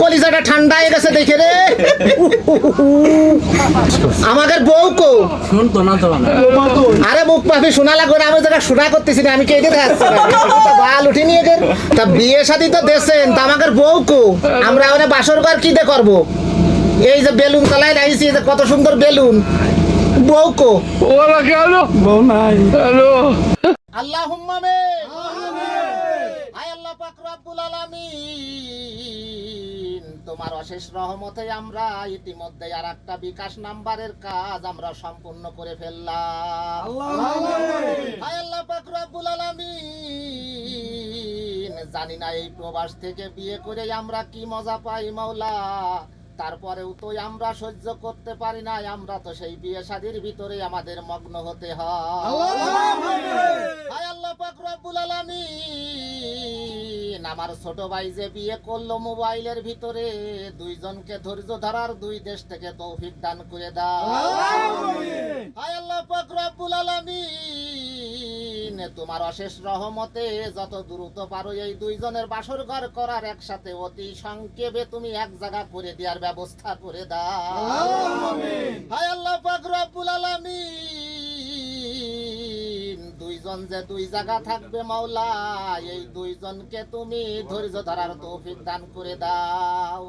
কলিজাটা ঠান্ডা হয়ে গেছে দেখে রে। আমাদের বউ কো? শুনতো না তো আরে মুখ পাফি শোনা লাগবে আমি যেটা শোনা করতেছি না আমি কে দিতে যাচ্ছি বাল উঠি নিয়ে গেল তা বিয়ে শাদি তো দেশেন তা আমাদের বউ কো? আমরা ওখানে বাসর ঘর কি দিয়ে করব? এই যে বেলুন তলায় রাইছি এই যে কত সুন্দর বেলুন। বউ কো? ওরা কেন বউ নাই। হ্যালো আল্লাহ হুম্মামে তোমার অশেষ রহমতে আমরা ইতিমধ্যে আর একটা বিকাশ নাম্বারের কাজ আমরা সম্পূর্ণ করে ফেললাম। আল্লাহ পাক রব্বুল আলামিন। জানি না এই প্রবাস থেকে বিয়ে করে আমরা কি মজা পাই মাওলা। তারপরেও তো আমরা সহ্য করতে পারি না আমরা তো সেই বিয়ে শাদির ভিতরে আমাদের মগ্ন হতে হয়। আমার ছোট ভাই যে বিয়ে করল মোবাইলের ভিতরে দুইজনকে ধৈর্য ধরার দুই দেশ থেকে তৌফিক দান করে দাও। আল্লাহ পাক রব্বুল আলামিন তোমার অশেষ রহমতে যত দ্রুত পারো এই দুইজনের বাসর ঘর করার একসাথে অতি সংক্ষেপে তুমি এক জায়গা করে দেওয়ার ব্যবস্থা করে দাও। হায় আল্লাহ পাক রব্বুল আলামিন দুইজন যে দুই জায়গা থাকবে মাওলা, এই দুইজনকে তুমি ধৈর্য ধরার তৌফিক দান করে দাও।